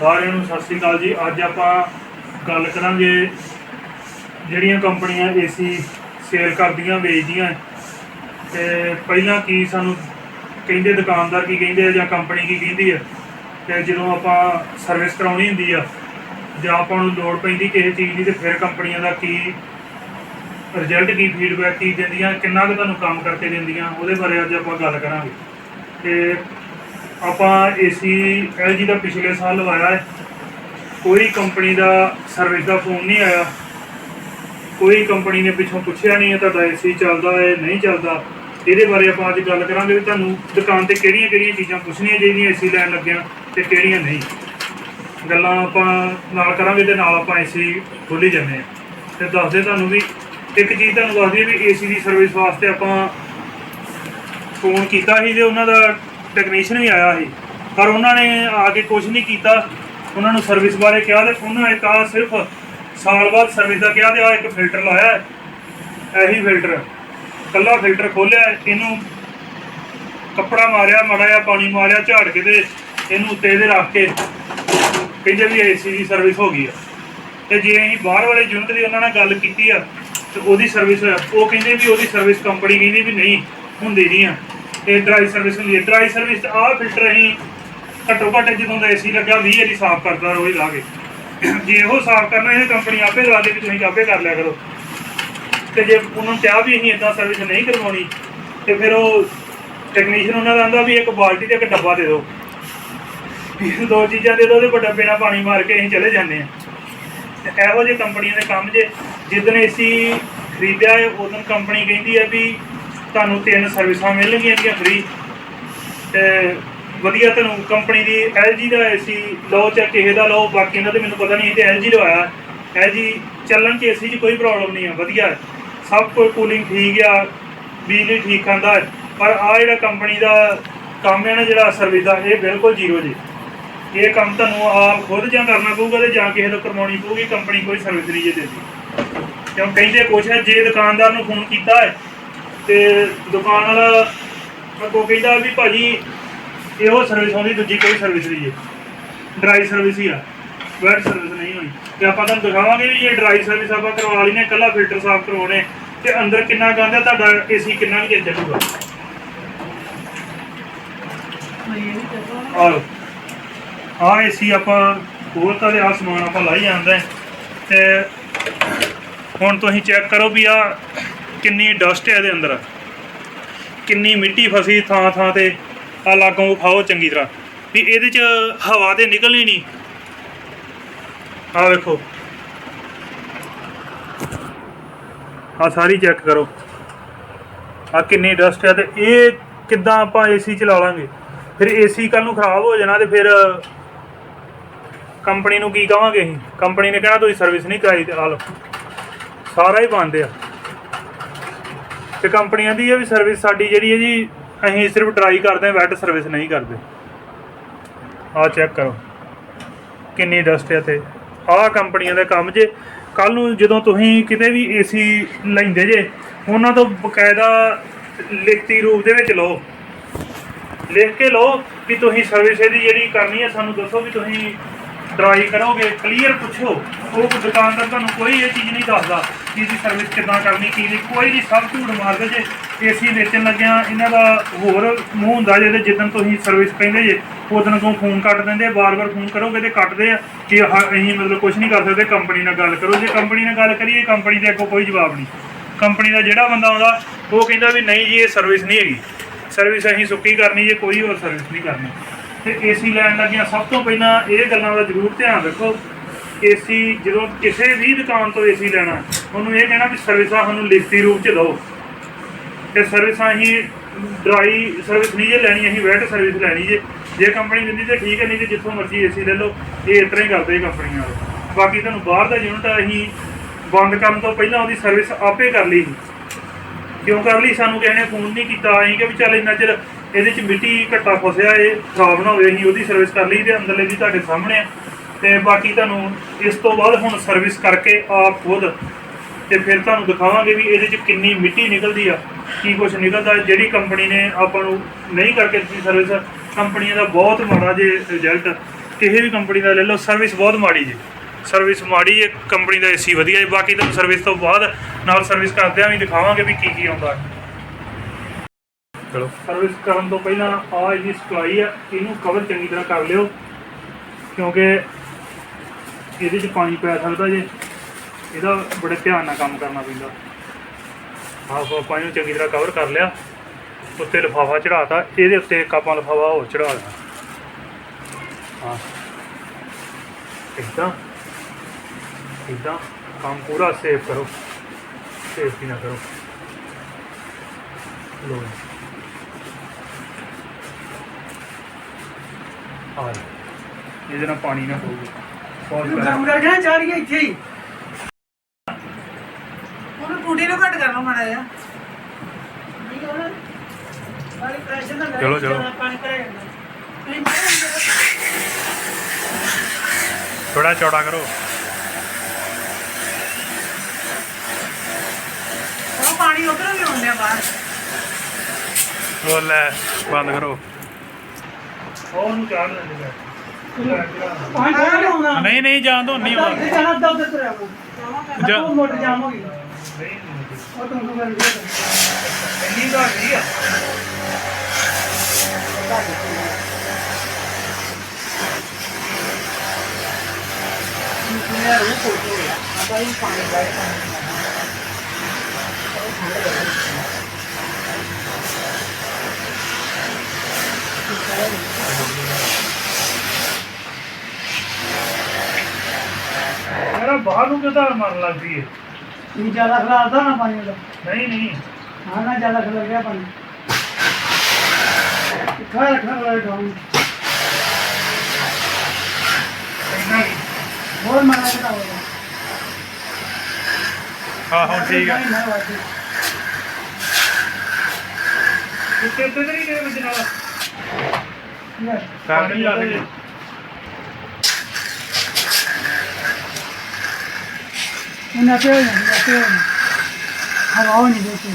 ਸਾਰਿਆਂ ਨੂੰ ਸਤਿ ਸ੍ਰੀ ਅਕਾਲ ਜੀ। ਅੱਜ ਆਪਾਂ ਗੱਲ ਕਰਾਂਗੇ ਜਿਹੜੀਆਂ ਕੰਪਨੀਆਂ ਏਸੀ ਸੇਲ ਕਰਦੀਆਂ, ਵੇਚਦੀਆਂ। ਤੇ ਪਹਿਲਾਂ ਕੀ ਸਾਨੂੰ ਕਹਿੰਦੇ, ਦੁਕਾਨਦਾਰ ਕੀ ਕਹਿੰਦੇ ਆ ਜਾਂ ਕੰਪਨੀ ਕੀ ਕਹਿੰਦੀ ਆ? ਤੇ ਜਦੋਂ ਆਪਾਂ ਸਰਵਿਸ ਕਰਾਉਣੀ ਹੁੰਦੀ ਆ, ਜਾਂ ਆਪਾਂ ਨੂੰ ਲੋੜ ਪੈਂਦੀ ਕਿਸੇ ਚੀਜ਼ ਦੀ, ਤੇ ਫਿਰ ਕੰਪਨੀਆਂ ਦਾ ਕੀ ਰਿਜ਼ਲਟ ਕੀ ਫੀਡਬੈਕ ਕੀ ਦਿੰਦੀਆਂ, ਕਿੰਨਾ ਕੁ ਤੁਹਾਨੂੰ ਕੰਮ ਕਰਕੇ ਦਿੰਦੀਆਂ, ਉਹਦੇ ਬਾਰੇ ਅੱਜ ਆਪਾਂ ਗੱਲ ਕਰਾਂਗੇ। ਤੇ ਆਪਾਂ ਏਸੀ LG ਦਾ ਪਿਛਲੇ ਸਾਲ ਲਵਾਇਆ ਹੈ। ਕੋਈ ਕੰਪਨੀ ਦਾ ਸਰਵਿਸ ਦਾ ਫੋਨ ਨਹੀਂ ਆਇਆ। ਕੋਈ ਕੰਪਨੀ ਨੇ ਪਿੱਛੋਂ ਪੁੱਛਿਆ ਨਹੀਂ ਹੈ ਤੁਹਾਡਾ ਏਸੀ ਚੱਲਦਾ ਹੈ, ਨਹੀਂ ਚੱਲਦਾ। ਇਹਦੇ ਬਾਰੇ ਆਪਾਂ ਅੱਜ ਗੱਲ ਕਰਾਂਗੇ ਵੀ ਤੁਹਾਨੂੰ ਦੁਕਾਨ ਤੇ ਕਿਹੜੀਆਂ ਕਿਹੜੀਆਂ ਚੀਜ਼ਾਂ ਪੁੱਛਣੀਆਂ ਚਾਹੀਦੀਆਂ ਏਸੀ ਲੈਣ ਲੱਗਿਆਂ ਤੇ ਕਿਹੜੀਆਂ ਨਹੀਂ। ਗੱਲਾਂ ਆਪਾਂ ਨਾਲ ਕਰਾਂਗੇ ਤੇ ਨਾਲ ਆਪਾਂ ਏਸੀ ਖੋਲੀ ਜਾਂਦੇ ਆ ਤੇ ਦੱਸਦੇ ਤੁਹਾਨੂੰ ਵੀ ਇੱਕ ਚੀਜ਼ ਤੁਹਾਨੂੰ ਦੱਸਦੀ ਦਈਏ ਵੀ ਏਸੀ ਦੀ ਸਰਵਿਸ ਵਾਸਤੇ ਆਪਾਂ ਫੋਨ ਕੀਤਾ ਸੀ ਤੇ ਉਹਨਾਂ ਦਾ ਟੈਕਨੀਸ਼ੀਅਨ ਵੀ ਆਇਆ ਸੀ। ਪਰ ਉਹਨਾਂ ਨੇ ਆ ਕੇ ਕੁਝ ਨਹੀਂ ਕੀਤਾ। ਉਹਨਾਂ ਨੂੰ ਸਰਵਿਸ ਬਾਰੇ ਕਿਹਾ ਤੇ ਉਹਨਾਂ ਇੱਕ ਤਾਂ ਸਿਰਫ ਸਾਲ ਬਾਅਦ ਸਰਵਿਸ ਦਾ ਕਿਹਾ ਤੇ ਆ ਇੱਕ ਫਿਲਟਰ ਲਾਇਆ ਇਹੀ ਫਿਲਟਰ ਕੱਲਾ ਫਿਲਟਰ ਖੋਲਿਆ ਇਹਨੂੰ ਕੱਪੜਾ ਮਾਰਿਆ, ਮਾੜਾ ਜਿਹਾ ਪਾਣੀ ਮਾਰਿਆ, ਝਾੜ ਕੇ ਤੇ ਇਹਨੂੰ ਉੱਤੇ ਇਹਦੇ ਰੱਖ ਕੇ ਕਹਿੰਦੇ ਵੀ ਏਸੀ ਦੀ ਸਰਵਿਸ ਹੋ ਗਈ ਆ। ਤੇ ਜੇ ਅਸੀਂ ਬਾਹਰ ਵਾਲੇ ਯੂਨਿਟ ਦੀ ਉਹਨਾਂ ਨਾਲ ਗੱਲ ਕੀਤੀ ਆ, ਤੇ ਉਹਦੀ ਸਰਵਿਸ ਉਹ ਕਹਿੰਦੇ ਵੀ ਉਹਦੀ ਸਰਵਿਸ ਕੰਪਨੀ ਕਹਿੰਦੀ ਵੀ ਨਹੀਂ, ਹੁੰਦੀ ਨਹੀਂ ਆ। ਤੇ ਡਰਾਈ ਸਰਵਿਸ ਹੁੰਦੀ ਹੈ ਡਰਾਈ ਸਰਵਿਸ ਆਹ ਫਿਲਟਰ ਅਸੀਂ ਘੱਟੋ ਘੱਟ ਜਦੋਂ ਦਾ ਏਸੀ ਲੱਗਾ 20 ਵਾਰੀ ਸਾਫ਼ ਕਰਦਾ ਰੋਜ਼ ਲਾ ਕੇ। ਜੇ ਉਹ ਸਾਫ਼ ਕਰਨਾ ਇਹ ਕੰਪਨੀ ਆਪੇ ਲਾ ਦੇ ਵੀ ਤੁਸੀਂ ਆਪੇ ਕਰ ਲਿਆ ਕਰੋ। ਤੇ ਜੇ ਉਹਨਾਂ ਨੂੰ ਕਿਹਾ ਵੀ ਅਸੀਂ ਇਦਾਂ ਸਰਵਿਸ ਨਹੀਂ ਕਰਵਾਉਣੀ, ਤੇ ਫਿਰ ਉਹ ਟੈਕਨੀਸ਼ੀਅਨ ਉਹਨਾਂ ਦਾ ਆਂਦਾ ਵੀ ਇੱਕ ਬਾਲਟੀ ਤੇ ਇੱਕ ਡੱਬਾ ਦੇ ਦਿਓ। ਵੀ ਦੋ ਚੀਜ਼ਾਂ ਦੇ ਦਿਓ ਤੇ ਵੱਡਾ ਡੱਬੇ ਨਾਲ ਪਾਣੀ ਮਾਰ ਕੇ ਅਸੀਂ ਚਲੇ ਜਾਂਦੇ ਆ ਤੇ ਇਹੋ ਜਿਹੇ ਕੰਪਨੀਆਂ ਦੇ ਕੰਮ ਜੇ, ਜਿੱਦਣ ਏਸੀ ਖਰੀਦਿਆ ਹੈ, ਉਦੋਂ ਕੰਪਨੀ ਕਹਿੰਦੀ ਹੈ ਵੀ ਤੁਹਾਨੂੰ ਤਿੰਨ ਸਰਵਿਸਾਂ ਮਿਲਣਗੀਆਂ ਜਿਹੜੀਆਂ ਫ੍ਰੀ ਤੇ ਵਧੀਆ ਤੁਹਾਨੂੰ ਕੰਪਨੀ ਦੀ LG ਦਾ ਏਸੀ ਲਓ ਚਾਹੇ ਕਿਸੇ ਦਾ ਲਓ, ਬਾਕੀ ਦਾ ਤੇ ਮੈਨੂੰ ਪਤਾ ਨਹੀਂ ਤੇ LG ਲਵਾਇਆ। LG ਚੱਲਣ ਚ ਏਸੀ 'ਚ ਕੋਈ ਪ੍ਰੋਬਲਮ ਨਹੀਂ ਆ, ਵਧੀਆ। ਸਭ ਕੋਈ ਕੂਲਿੰਗ ਠੀਕ ਆ, ਬਿਜਲੀ ਠੀਕ ਖਾਂਦਾ ਹੈ। ਪਰ ਆ ਜਿਹੜਾ ਕੰਪਨੀ ਦਾ ਕੰਮ ਹੈ ਨਾ, ਜਿਹੜਾ ਸਰਵਿਸ ਦਾ, ਇਹ ਬਿਲਕੁਲ ਜ਼ੀਰੋ ਜੀ। ਇਹ ਕੰਮ ਤੁਹਾਨੂੰ ਆਪ ਖੁਦ ਜਾਂ ਕਰਨਾ ਪਊਗਾ ਤੇ ਜਾਂ ਕਿਸੇ ਤੋਂ ਕਰਵਾਉਣੀ ਪਊਗੀ ਕੰਪਨੀ ਕੋਈ ਸਰਵਿਸ ਨਹੀਂ ਜੇ ਦਿੰਦੀ ਕਿਉਂ ਕਹਿੰਦੇ ਕੁਛ ਹੈ ਜੇ ਦੁਕਾਨਦਾਰ ਨੂੰ ਫੋਨ ਕੀਤਾ ਹੈ ਤੇ ਦੁਕਾਨ ਵਾਲਾ ਅੱਗੋਂ ਕਹਿੰਦਾ ਵੀ ਭਾਜੀ ਇਹੋ ਸਰਵਿਸ ਆਉਂਦੀ, ਦੂਜੀ ਕੋਈ ਸਰਵਿਸ ਨਹੀਂ ਹੈ। ਡਰਾਈ ਸਰਵਿਸ ਹੀ ਆ। ਵੈਟ ਸਰਵਿਸ ਨਹੀਂ ਹੋਣੀ। ਤੇ ਆਪਾਂ ਤੁਹਾਨੂੰ ਦਿਖਾਵਾਂਗੇ ਵੀ ਇਹ ਡਰਾਈ ਸਰਵਿਸ ਆਪਾਂ ਕਰਵਾ ਲਈ ਨੇ ਕੱਲਾ ਫਿਲਟਰ ਸਾਫ਼ ਕਰਵਾਉਣੇ। ਤੇ ਅੰਦਰ ਕਿੰਨਾ ਗੰਦ ਹੈ ਤੁਹਾਡਾ ਏਸੀ ਕਿੰਨਾ ਕੁ ਚਿਰ ਚੱਲੂਗਾ? ਆਹ ਆ ਏਸੀ ਆਪਾਂ ਹੋਰ ਤਾਂ ਆ ਸਮਾਨ ਆਪਾਂ ਲਾਈ ਜਾਂਦਾ ਹੈ। ਤੇ ਹੁਣ ਤੁਸੀਂ ਚੈੱਕ ਕਰੋ ਵੀ ਆ ਕਿੰਨੀ ਡਸਟ ਹੈ ਇਹਦੇ ਅੰਦਰ। ਕਿੰਨੀ ਮਿੱਟੀ ਫਸੀ ਥਾਂ ਥਾਂ ਤੇ ਆ ਲਾਗੋਂ ਖਾਓ ਚੰਗੀ ਤਰ੍ਹਾਂ। ਵੀ ਇਹਦੇ ਚ ਹਵਾ ਤੇ ਨਿਕਲਣੀ ਨਹੀਂ। ਆ ਵੇਖੋ। ਆ ਸਾਰੀ ਚੈੱਕ ਕਰੋ। ਆ ਕਿੰਨੀ ਡਸਟ ਹੈ ਤੇ ਇਹ ਕਿੱਦਾਂ ਆਪਾਂ ਏਸੀ ਚਲਾ ਲਾਂਗੇ? ਫਿਰ ਏਸੀ ਕੱਲ ਨੂੰ ਖਰਾਬ ਹੋ ਜਾਣਾ ਤੇ ਫਿਰ ਕੰਪਨੀ ਨੂੰ ਕੀ ਕਵਾਂਗੇ ਅਸੀਂ? ਕੰਪਨੀ ਨੇ ਕਹਿਣਾ, ਤੁਸੀਂ ਸਰਵਿਸ ਨਹੀਂ ਕਰਾਈ ਤੇ ਆ ਲਓ। ਸਾਰਾ ਹੀ ਬੰਦ ਆ। ਤੇ ਕੰਪਨੀਆਂ ਦੀ ਹੈ ਵੀ ਸਰਵਿਸ ਸਾਡੀ ਜਿਹੜੀ ਹੈ ਜੀ, ਅਸੀਂ ਸਿਰਫ ਟਰਾਈ ਕਰਦੇ ਹਾਂ ਵੈਟ ਸਰਵਿਸ ਨਹੀਂ ਕਰਦੇ। ਆਹ ਚੈੱਕ ਕਰੋ। ਕਿੰਨੀ ਡਸਟ ਹੈ ਤੇ ਆਹ ਕੰਪਨੀਆਂ ਦਾ ਕੰਮ ਜੇ ਕੱਲ ਨੂੰ ਜਦੋਂ ਤੁਸੀਂ ਕਿਤੇ ਵੀ ਏਸੀ ਲੈਂਦੇ ਜੇ, ਉਹਨਾਂ ਤੋਂ ਬਕਾਇਦਾ ਲਿਖਤੀ ਰੂਪ ਦੇ ਵਿੱਚ ਲਓ। ਲਿਖ ਕੇ ਲਓ ਵੀ ਤੁਸੀਂ ਸਰਵਿਸ ਇਹਦੀ ਜਿਹੜੀ ਕਰਨੀ ਹੈ, ਸਾਨੂੰ ਦੱਸੋ ਵੀ ਤੁਸੀਂ ਡਰਾਈ ਕਰੋਗੇ ਕਲੀਅਰ ਪੁੱਛੋ। ਉਹ ਦੁਕਾਨਦਾਰ ਤੁਹਾਨੂੰ ਕੋਈ ਇਹ ਚੀਜ਼ ਨਹੀਂ ਦੱਸਦਾ ਕਿ ਇਹਦੀ ਸਰਵਿਸ ਕਿੱਦਾਂ ਕਰਨੀ, ਕੀ ਨਹੀਂ। ਕੋਈ ਨਹੀਂ, ਸਭ ਝੂਠ ਮਾਰਦੇ ਜੇ। ਏਸੀ ਵੇਚਣ ਲੱਗਿਆ, ਇਹਨਾਂ ਦਾ ਹੋਰ ਮੂੰਹ ਹੁੰਦਾ ਜੇ ਤੇ ਜਿੱਦਣ ਤੁਸੀਂ ਸਰਵਿਸ ਕਹਿੰਦੇ ਜੇ ਉਦੋਂ ਤੋਂ ਫੋਨ ਕੱਟ ਦਿੰਦੇ ਆ ਬਾਰ-ਬਾਰ ਫੋਨ ਕਰੋਗੇ ਤੇ ਕੱਟਦੇ ਆ ਕਿ ਆਹ, ਅਸੀਂ ਮਤਲਬ ਕੁਝ ਨਹੀਂ ਕਰ ਸਕਦੇ ਕੰਪਨੀ ਨਾਲ ਗੱਲ ਕਰੋ। ਜੇ ਕੰਪਨੀ ਨਾਲ ਗੱਲ ਕਰੀਏ ਕੰਪਨੀ ਦੇ ਅੱਗੋਂ ਕੋਈ ਜਵਾਬ ਨਹੀਂ। ਕੰਪਨੀ ਦਾ ਜਿਹੜਾ ਬੰਦਾ ਆਉਂਦਾ, ਉਹ ਕਹਿੰਦਾ ਵੀ ਨਹੀਂ ਜੀ, ਇਹ ਸਰਵਿਸ ਨਹੀਂ ਹੈਗੀ। ਸਰਵਿਸ ਅਸੀਂ ਸੁੱਕੀ ਕਰਨੀ ਜੇ, ਕੋਈ ਹੋਰ ਸਰਵਿਸ ਨਹੀਂ ਕਰਨੀ। ਤੇ ਏਸੀ ਲੈਣ ਲੱਗਿਆ ਸਭ ਤੋਂ ਪਹਿਲਾਂ ਇਹ ਗੱਲਾਂ ਦਾ ਜ਼ਰੂਰ ਧਿਆਨ ਰੱਖੋ। ਏਸੀ ਜਦੋਂ ਕਿਸੇ ਵੀ ਦੁਕਾਨ ਤੋਂ ਏਸੀ ਲੈਣਾ, ਉਹਨੂੰ ਇਹ ਕਹਿਣਾ ਵੀ ਸਰਵਿਸਾਂ ਸਾਨੂੰ ਲਿਖਤੀ ਰੂਪ ਚ ਦਿਓ। ਤੇ ਸਰਵਿਸਾਂ ਅਸੀਂ ਡਰਾਈ ਸਰਵਿਸ ਨਹੀਂ ਜੇ ਲੈਣੀ, ਅਸੀਂ ਵੈਟ ਸਰਵਿਸ ਲੈਣੀ ਜੇ। ਜੇ ਕੰਪਨੀ ਦਿੰਦੀ ਤੇ ਠੀਕ ਹੈ, ਨਹੀਂ ਤੇ ਜਿੱਥੋਂ ਮਰਜ਼ੀ ਏਸੀ ਲੈ ਲਓ। ਇਹ ਇਸ ਤਰ੍ਹਾਂ ਹੀ ਕਰਦੇ ਕੰਪਨੀਆਂ ਵਾਲੇ। ਬਾਕੀ ਤੁਹਾਨੂੰ ਬਾਹਰ ਦਾ ਯੂਨਿਟ ਅਸੀਂ ਬੰਦ ਕਰਨ ਤੋਂ ਪਹਿਲਾਂ ਉਹਦੀ ਸਰਵਿਸ ਆਪੇ ਕਰ ਲਈ। ਸੀ ਕਿਉਂ ਕਰ ਲਈ? ਸਾਨੂੰ ਕਿਸੇ ਨੇ ਫੋਨ ਨਹੀਂ ਕੀਤਾ। ਅਸੀਂ ਕਿ ਵੀ ਚੱਲ ਇੰਨਾ ਚਿਰ ਇਹਦੇ ਚ ਮਿੱਟੀ ਘੱਟਾ ਫਸਿਆ, ਇਹ ਖਰਾਬ ਨਾ ਹੋਵੇ, ਅਸੀਂ ਉਹਦੀ ਸਰਵਿਸ ਕਰ ਲਈ ਤੇ ਅੰਦਰਲੇ ਵੀ ਤੁਹਾਡੇ ਸਾਹਮਣੇ ਆ। ਤੇ ਬਾਕੀ ਤੁਹਾਨੂੰ ਇਸ ਤੋਂ ਬਾਅਦ ਹੁਣ ਸਰਵਿਸ ਕਰਕੇ ਆਪ ਖੁਦ ਤੇ ਫਿਰ ਤੁਹਾਨੂੰ ਦਿਖਾਵਾਂਗੇ ਵੀ ਇਹਦੇ ਚ ਕਿੰਨੀ ਮਿੱਟੀ ਨਿਕਲਦੀ ਆ, ਕੀ ਕੁਝ ਨਿਕਲਦਾ। ਜਿਹੜੀ ਕੰਪਨੀ ਨੇ ਆਪਾਂ ਨੂੰ ਨਹੀਂ ਕਰਕੇ ਦਿੱਤੀ ਸਰਵਿਸ ਕੰਪਨੀਆਂ ਦਾ ਬਹੁਤ ਮਾੜਾ ਜੇ ਰਿਜ਼ਲਟ ਕਿਸੇ ਵੀ ਕੰਪਨੀ ਦਾ ਲੈ ਲਓ ਸਰਵਿਸ ਬਹੁਤ ਮਾੜੀ ਜੀ। ਸਰਵਿਸ ਮਾੜੀ ਹੈ ਕੰਪਨੀ ਦਾ ਏਸੀ ਵਧੀਆ ਹੈ। ਬਾਕੀ ਤੁਹਾਨੂੰ ਸਰਵਿਸ ਤੋਂ ਬਾਅਦ ਨਾਲ ਸਰਵਿਸ ਕਰਦਿਆਂ ਵੀ ਦਿਖਾਵਾਂਗੇ ਵੀ ਕੀ ਕੀ ਆਉਂਦਾ। ਹੈ ਚਲੋ ਸਰਵਿਸ ਕਰਨ ਤੋਂ ਪਹਿਲਾਂ ਆ ਇਹਦੀ ਸਪਲਾਈ ਆ, ਇਹਨੂੰ ਕਵਰ ਚੰਗੀ ਤਰ੍ਹਾਂ ਕਰ ਲਿਓ, ਕਿਉਂਕਿ ਇਹਦੇ 'ਚ ਪਾਣੀ ਪੈ ਸਕਦਾ ਜੇ। ਇਹਦਾ ਬੜੇ ਧਿਆਨ ਨਾਲ ਕੰਮ ਕਰਨਾ ਪੈਂਦਾ। ਆਹ ਆਪਾਂ ਇਹਨੂੰ ਚੰਗੀ ਤਰ੍ਹਾਂ ਕਵਰ ਕਰ ਲਿਆ। ਉੱਤੇ ਲਿਫਾਫਾ ਚੜਾਤਾ ਇਹਦੇ ਉੱਤੇ ਇੱਕ ਆਪਾਂ ਲਿਫਾਫਾ ਹੋਰ ਚੜਾ ਦੇਣਾ ਹਾਂ ਇਦਾਂ ਇਦਾਂ ਕੰਮ ਪੂਰਾ ਸੇਵ ਕਰੋ। ਸੇਫਟੀ ਨਾ ਕਰੋ। ਲੋ ਆ। ਇਹਦੇ ਨਾਲ ਪਾਣੀ ਨਾ ਪਊਗਾ ਬਹੁਤ ਤੂੰ ਜ਼ਿਆਦਾ। ਕੰਮ ਕਰ ਗਿਆ ਚਾੜੀਏ ਇੱਥੇ ਹੀ। ਉਹਨੂੰ ਟੂਟੀ ਨੂੰ ਘੱਟ ਕਰ ਲਓ ਮਾੜਾ ਜਿਹਾ। ਨਹੀਂ ਹੋਣਾ ਵਾਲੀ ਪ੍ਰੈਸ਼ਰ ਨਾ ਚਲੋ, ਚਲੋ। ਪਾਣੀ ਕਰੇ ਜਾਂਦਾ। ਥੋੜਾ ਚੌੜਾ ਕਰੋ। ਉਹ ਪਾਣੀ ਉਧਰੋਂ ਵੀ ਆਉਂਦੇ ਬਾਹਰ। ਉਹ ਲੈ ਬੰਦ ਕਰੋ। ਉਹਨੂੰ ਚਾੜ ਲੈਂਦੇ ਪਾਣੀ ਥੋੜਾ ਆਉਂਦਾ ਨਹੀਂ ਨਹੀਂ ਜਾਣ ਦੋ ਨਹੀਂ ਆਉਂਦਾ ਇੱਥੇ ਜਾਣਾ ਦਬ ਦਬ ਰਿਹਾ ਜਾ- ਉਹ ਮੋਟਰ ਜਾਮ ਹੋ ਗਈ। ਨਹੀਂ ਉਹ ਤੁਮ ਤੋਂ ਕਰ ਗਿਆ ਇੰਨੀ ਦਾ ਨਹੀਂ ਆ। ਮੇਰਾ ਰੂਹ ਖੋਲ ਹੋ ਗਿਆ ਆਪਾਂ ਇਹ ਪਾਣੀ ਦਾ ਪਾਣੀ ਮੇਰਾ ਬਾਹਰ ਨੂੰ ਕਿਦਾਂ ਮਰਨ ਲੱਗਦੀ ਹੈ? ਇਹ ਜ਼ਿਆਦਾ ਖਲਾਰਦਾ ਨਾ ਪਾਣੀ ਦਾ ਨਹੀਂ ਨਹੀਂ। ਹਾਂ ਨਾ ਜ਼ਿਆਦਾ ਖਲਰ ਗਿਆ ਪਾਣੀ। ਖਾ ਰੱਖਣਾ ਵਾਲਾ ਡਾਊਨ ਇੰਨਾ ਕੀ ਹੋਰ ਮਨਾ ਕਰਦਾ ਹੋਗਾ ਹਾਂ ਹੁਣ ਠੀਕ ਉੱਤੇ ਉੱਤੇ ਤਾਂ ਨਹੀਂ ਗਏ ਵਿੱਚ ਨਾਲ? ਪਾਣੀ ਲਾ ਦੇ ਇਹਨਾਂ ਤੇ ਹੋ ਜਾਂਦਾ ਤੇ ਹੋ ਜਾਂਦਾ ਹਵਾ ਹੋ ਨਹੀਂ ਦੇਤੀ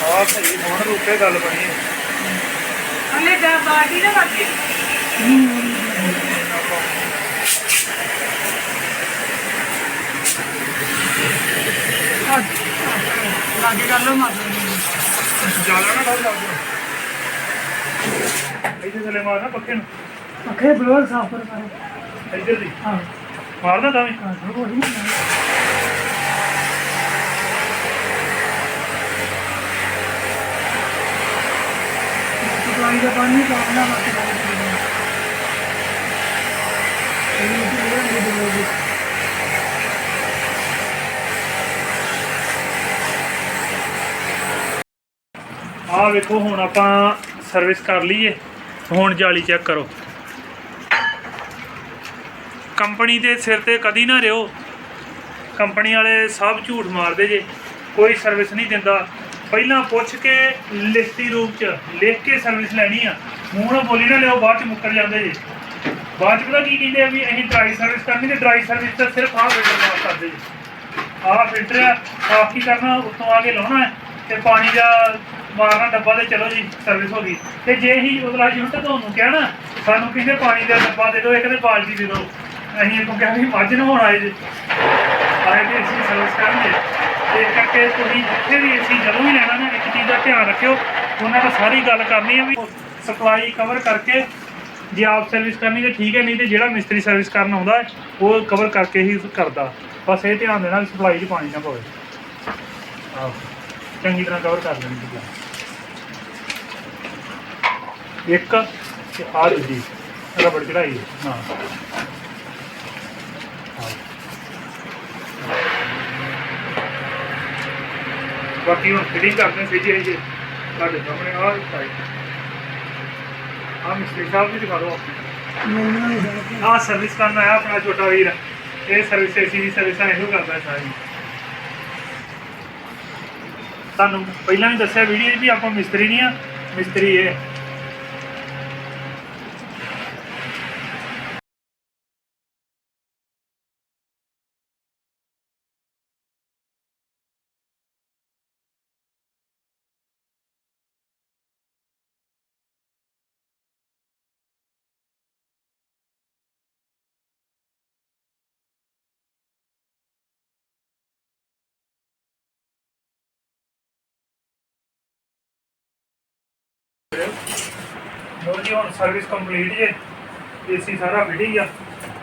ਹਾਂ ਸਹੀ ਹੁਣ ਉੱਤੇ ਗੱਲ ਬਣੀ ਹੈ ਹਲੇ ਜਾ ਬਾਟੀ ਨਾ ਲੱਗੇ ਲਾਗੇ ਕਰ ਲਓ ਮਾਰ ਜ਼ਿਆਦਾ ਨਾ ਡਰ ਲੱਗਦਾ ਇੱਥੇ ਥੱਲੇ ਮਾਰਨਾ ਪੱਖੇ ਨੂੰ ਅੱਖੇ ਬਲੋਰ ਸਾਫ਼ ਕਰ ਕਰ ਇੱਧਰ ਦੀ ਹਾਂ ਮਾਰਦਾ ਤਾਂ ਵੀ ਹਾਂ ਉਹ ਹੀ ਪਾਣੀ ਦਾ ਪਾਣੀ ਕਾਪਣਾ ਮਤ ਆਹ ਵੇਖੋ, ਹੁਣ ਆਪਾਂ ਸਰਵਿਸ ਕਰ ਲਈਏ। ਹੁਣ ਜਾਲੀ ਚੈੱਕ ਕਰੋ। ਕੰਪਨੀ ਦੇ ਸਿਰ ਤੇ ਕਦੀ ਨਾ ਰਿਓ ਕੰਪਨੀ ਵਾਲੇ ਸਭ ਝੂਠ ਮਾਰਦੇ ਜੇ। ਕੋਈ ਸਰਵਿਸ ਨਹੀਂ ਦਿੰਦਾ। ਪਹਿਲਾਂ ਪੁੱਛ ਕੇ ਲਿਖਤੀ ਰੂਪ ਚ, ਲਿਖ ਕੇ ਸਰਵਿਸ ਲੈਣੀ ਆ। ਮੂੰਹ ਨਾਲ ਬੋਲੀ ਨਾ ਲਿਓ ਬਾਅਦ ਚ ਮੁੱਕਰ ਜਾਂਦੇ ਜੇ। ਬਾਅਦ ਚ ਪਤਾ ਕੀ ਕਹਿੰਦੇ ਆ ਵੀ ਅਸੀਂ ਡਰਾਈ ਸਰਵਿਸ ਕਰਨੀ ਤੇ ਡਰਾਈ ਸਰਵਿਸ ਤਾਂ ਸਿਰਫ ਆਹ ਫਿਲਟਰ ਨਾਲ ਕਰਦੇ ਜੀ। ਆਹ ਫਿਲਟਰ ਆ, ਆਹ ਕੀ ਕਰਨਾ, ਉੱਤੋਂ ਆ ਕੇ ਲਾਉਣਾ ਹੈ ਤੇ ਪਾਣੀ ਦਾ ਮਾਰਨਾ ਡੱਬਾ ਤੇ ਚਲੋ ਜੀ ਸਰਵਿਸ ਹੋ ਗਈ। ਤੇ ਜੇ ਹੀ ਉਤਲਾ ਤਾਂ ਤੁਹਾਨੂੰ ਕਹਿਣਾ ਸਾਨੂੰ ਕਹਿੰਦੇ ਪਾਣੀ ਦਾ ਡੱਬਾ ਦੇ ਦਿਓ, ਇੱਕ ਤੇ ਬਾਲਟੀ ਦੇ ਦਿਓ। ਅਸੀਂ ਇਹਨੂੰ ਕਿਹਾ ਵੀ ਮੱਝ ਨਹਾਉਣ ਆਏ ਜੀ। ਆਏ ਤੇ ਅਸੀਂ ਸਰਵਿਸ ਕਰਨਗੇ। ਇਸ ਕਰਕੇ ਤੁਸੀਂ ਜਿੱਥੇ ਵੀ ਏਸੀ ਜਦੋਂ ਵੀ ਲੈਣਾ ਨਾ, ਇੱਕ ਚੀਜ਼ ਦਾ ਧਿਆਨ ਰੱਖਿਓ। ਉਹਨਾਂ ਨਾਲ ਸਾਰੀ ਗੱਲ ਕਰਨੀ ਹੈ ਵੀ ਸਪਲਾਈ ਕਵਰ ਕਰਕੇ ਜੇ ਆਪ ਸਰਵਿਸ ਕਰਨੀ ਤੇ ਠੀਕ ਹੈ, ਨਹੀਂ ਤੇ ਜਿਹੜਾ ਮਿਸਤਰੀ ਸਰਵਿਸ ਕਰਨ ਆਉਂਦਾ ਉਹ ਕਵਰ ਕਰਕੇ ਹੀ ਕਰਦਾ। ਬਸ ਇਹ ਧਿਆਨ ਦੇਣਾ ਵੀ ਸਪਲਾਈ 'ਚ ਪਾਣੀ ਨਾ ਪਵੇ। ਆਹੋ, ਚੰਗੀ ਤਰ੍ਹਾਂ ਕਵਰ ਕਰ ਲੈਣੀ ਚੀਜ਼ਾਂ ਇੱਕ ਤੇ ਆ ਦੂਜੀ ਰਬੜ ਚੜਾਈ ਹਾਂ। ਬਾਕੀ ਹੁਣ ਫਿਟਿੰਗ ਕਰਦੇ ਸੀ ਜੀ ਇਹ ਤੁਹਾਡੇ ਸਾਹਮਣੇ ਆ ਸਾਈਡ ਆ ਮਿਸਤਰੀ ਸਾਹਿਬ ਵੀ ਦਿਖਾ ਦਿਓ ਆਪਣੀ। ਆ ਸਰਵਿਸ ਕਰਨ ਆਇਆ ਆਪਣਾ ਛੋਟਾ ਵੀਰ। ਇਹ ਸਰਵਿਸ ਏਸੀ ਦੀ ਸਰਵਿਸਾਂ ਇਹੋ ਕਰਦਾ ਸਾਰੀ। ਤੁਹਾਨੂੰ ਪਹਿਲਾਂ ਵੀ ਦੱਸਿਆ, ਵੀਡੀਓ ਵੀ ਆਪਾਂ ਮਿਸਤਰੀ ਨਹੀਂ ਆ। ਮਿਸਤਰੀ ਇਹ। ਲੋ ਜੀ ਹੁਣ ਸਰਵਿਸ ਕੰਪਲੀਟ ਜੇ ਏਸੀ ਸਾਰਾ ਫਿਟਿੰਗ ਆ।